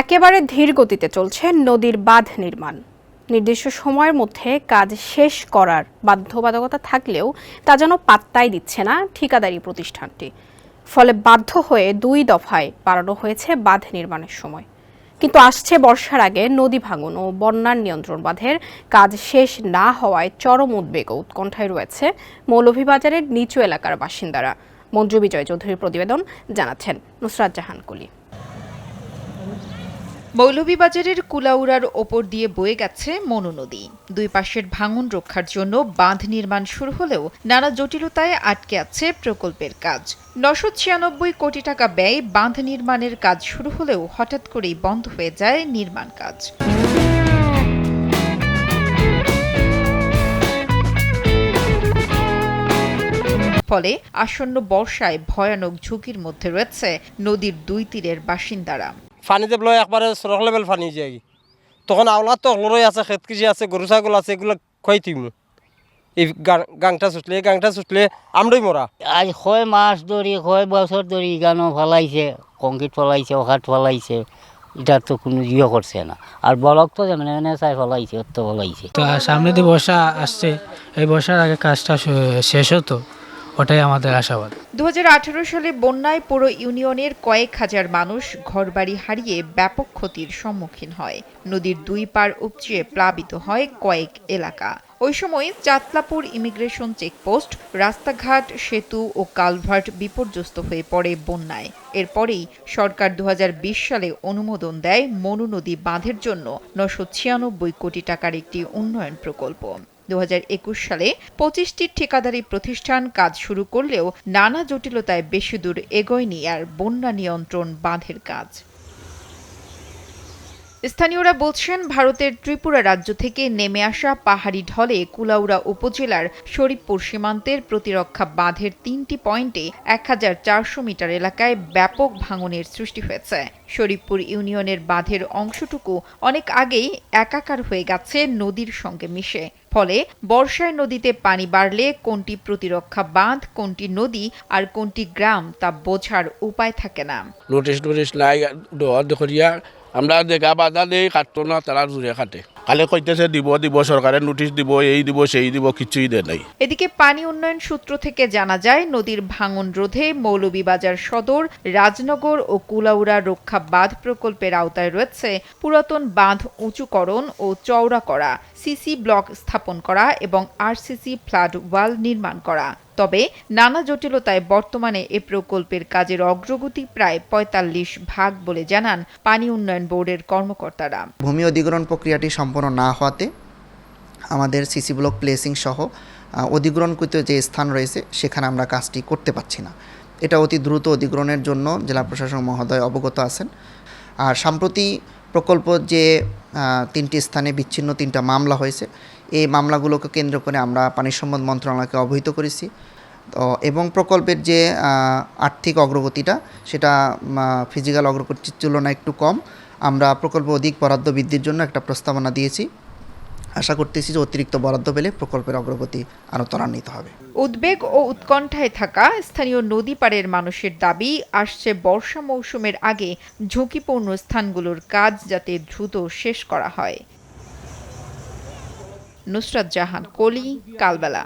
একেবারে ধীর গতিতে চলছে নদীর বাঁধ নির্মাণ। নির্দিষ্ট সময়ের মধ্যে কাজ শেষ করার বাধ্যবাধকতা থাকলেও তা যেন পাত্তাই দিচ্ছে না ঠিকাদারি প্রতিষ্ঠানটি। ফলে বাধ্য হয়ে দুই দফায় বাড়ানো হয়েছে বাঁধ নির্মাণের সময়। কিন্তু আসছে বর্ষার আগে নদী ভাঙন ও বন্যার নিয়ন্ত্রণ বাঁধের কাজ শেষ না হওয়ায় চরম উদ্বেগ ও উৎকণ্ঠায় রয়েছে মৌলভীবাজারের নিচু এলাকার বাসিন্দারা। মঞ্জু বিজয় চৌধুরীর প্রতিবেদন জানাচ্ছেন নুসরাত জাহান কলি। মৌলভীবাজারের কুলাউড়ার ওপর দিয়ে বয়ে গেছে মনু নদী। দুই পাশের ভাঙন রক্ষার জন্য বাঁধ নির্মাণ শুরু হলেও নানা জটিলতায় আটকে আছে প্রকল্পের কাজ। নশো ছিয়ানব্বই কোটি টাকা ব্যয় বাঁধ নির্মাণের কাজ শুরু হলেও হঠাৎ করেই বন্ধ হয়ে যায় নির্মাণ কাজ। ফলে আসন্ন বর্ষায় ভয়ানক ঝুঁকির মধ্যে রয়েছে নদীর দুই তীরের বাসিন্দারা। পানিতে বলে একবারে সরক লেভেল পানি যায়। তখন আওলার তো অগলরই আছে খেত কৃষি আছে গরু ছাগল আছে এগুলো খুৱাই থিমু এই গাংটা ছুটলে গাংটা ছুটলে আমরাই মরা আজ কয় মাস ধরি কয় বছর ধরি গানো ফলাইছে কংক্রিট ফলাইছে অখাট ফলাইছে এটা তো কোনো ইয়ে করছে না। আর বলক তো যেমন এনে চাই ফলাইছে তো ফলাইছে। তো সামনে দিয়ে বর্ষা আসছে এই বর্ষার আগে কাজটা শ- শেষ হতো। ওটাই আমাদের আশাবাদ। দু হাজার আঠারো সালে বন্যায় পুরো ইউনিয়নের কয়েক হাজার মানুষ ঘরবাড়ি হারিয়ে ব্যাপক ক্ষতির সম্মুখীন হয়। নদীর দুই পার উপচে প্লাবিত হয় কয়েক এলাকা। ওই সময় চাতলাপুর ইমিগ্রেশন চেকপোস্ট, রাস্তাঘাট, সেতু ও কালভার্ট বিপর্যস্ত হয়ে পড়ে বন্যায়। এরপরেই সরকার দু হাজার বিশ সালে অনুমোদন দেয় মনু নদী বাঁধের জন্য নশো ছিয়ানব্বই কোটি টাকার একটি উন্নয়ন প্রকল্প। দু হাজার একুশ সালে পঁচিশটি ঠিকাদারি প্রতিষ্ঠান কাজ শুরু করলেও নানা জটিলতায় বেশি দূর এগোয়নি আর বন্যা নিয়ন্ত্রণ বাঁধের কাজ। স্থানীয়রা বলছেন, ভারতের ত্রিপুরা রাজ্য থেকে নেমে আসা পাহাড়ি ঢলে কুলাউড়া উপজেলার শরীফপুর সীমান্তের প্রতিরক্ষা বাঁধের তিনটি পয়েন্টে এক চারশো মিটার এলাকায় ব্যাপক ভাঙনের সৃষ্টি হয়েছে। শরীফপুর ইউনিয়নের বাঁধের অংশটুকু অনেক আগেই একাকার হয়ে গেছে নদীর সঙ্গে মিশে। ফলে বর্ষায় নদীতে পানি বাড়লে কোনটি প্রতিরক্ষা বাঁধ, কোনটি নদী আর কোনটি গ্রাম তা বোঝার উপায় থাকে না। আমরা দেখা বাধা দেই কাটতো না তারা জুড়ে কাটে। কালে কইতেছে দিব দিব সরকারের নোটিশ দিব এই দিব সেই দিব কিছুই দেয় নাই। এদিকে পানি উন্নয়ন সূত্র থেকে জানা যায় নদীর ভাঙন রোধে মৌলভীবাজার সদর রাজনগর ও কুলাউড়া রক্ষা বাঁধ প্রকল্পের আওতায় রয়েছে পুরাতন বাঁধ উঁচুকরণ ও চওড়া করা সিসি ব্লক স্থাপন করা এবং আরসিসি ফ্লাড ওয়াল নির্মাণ করা। তবে নানা জটিলতায় বর্তমানে এ প্রকল্পের কাজের অগ্রগতি প্রায় পঁয়তাল্লিশ ভাগ বলে জানান পানি উন্নয়ন বোর্ডের কর্মকর্তারা। ভূমি অধিগ্রহণ প্রক্রিয়াটি সম্পন্ন না হওয়াতে আমাদের সিসি ব্লক প্লেসিং সহ অধিগ্রহণকৃত যে স্থান রয়েছে, সেখানে আমরা কাজটি করতে পারছি না। এটা অতি দ্রুত অধিগ্রহণের জন্য জেলা প্রশাসক মহোদয় অবগত আছেন। আর সম্প্রতি প্রকল্প যে তিনটি স্থানে বিচ্ছিন্ন তিনটা মামলা হয়েছে, এই মামলাগুলোকে কেন্দ্র করে আমরা পানি সম্পদ মন্ত্রণালয়কে অবহিত করেছি। তো, এবং প্রকল্পের যে আর্থিক অগ্রগতিটা, সেটা ফিজিক্যাল অগ্রগতির তুলনায় একটু কম। আমরা প্রকল্প অধিক বরাদ্দ বৃদ্ধির জন্য একটা প্রস্তাবনা দিয়েছি। আশা করতেছি যে অতিরিক্ত বরাদ্দ পেলে প্রকল্পের অগ্রগতি আরও ত্বরান্বিত হবে। উদ্বেগ ও উৎকণ্ঠায় থাকা স্থানীয় নদী পাড়ের মানুষের দাবি, আসছে বর্ষা মৌসুমের আগে ঝুঁকিপূর্ণ স্থানগুলোর কাজ যাতে দ্রুত শেষ করা হয়। নুসরাত জাহান, কলি, কালবেলা।